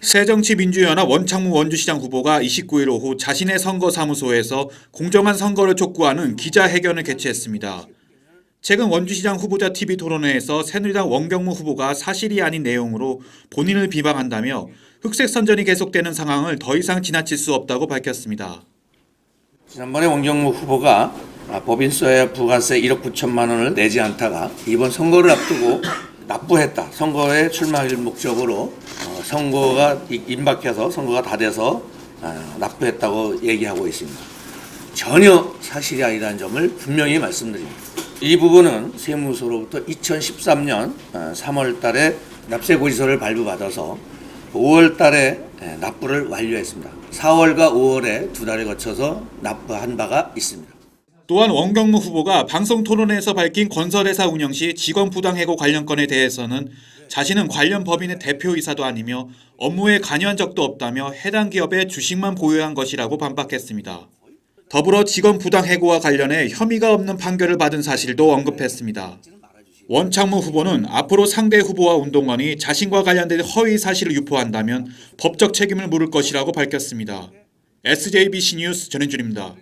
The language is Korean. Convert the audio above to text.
새정치민주연합 원창무 원주시장 후보가 29일 오후 자신의 선거 사무소에서 공정한 선거를 촉구하는 기자회견을 개최했습니다. 최근 원주시장 후보자 TV 토론회에서 새누리당 원경무 후보가 사실이 아닌 내용으로 본인을 비방한다며 흑색 선전이 계속되는 상황을 더 이상 지나칠 수 없다고 밝혔습니다. 지난번에 원경무 후보가 아, 법인세와 부가세 1억 9천만 원을 내지 않다가 이번 선거를 앞두고 납부했다. 선거에 출마할 목적으로 어, 선거가 이- 임박해서 선거가 다 돼서 아, 납부했다고 얘기하고 있습니다. 전혀 사실이 아니라는 점을 분명히 말씀드립니다. 이 부분은 세무서로부터 2013년 3월 달에 납세 고지서를 발부받아서 5월 달에 예, 납부를 완료했습니다. 4월과 5월에 두 달에 거쳐서 납부한 바가 있습니다. 또한 원경무 후보가 방송 토론회에서 밝힌 건설회사 운영 시 직원 부당 해고 관련 건에 대해서는 자신은 관련 법인의 대표이사도 아니며 업무에 관여한 적도 없다며 해당 기업의 주식만 보유한 것이라고 반박했습니다. 더불어 직원 부당 해고와 관련해 혐의가 없는 판결을 받은 사실도 언급했습니다. 원창무 후보는 앞으로 상대 후보와 운동원이 자신과 관련된 허위 사실을 유포한다면 법적 책임을 물을 것이라고 밝혔습니다. SJBC 뉴스 전현준입니다.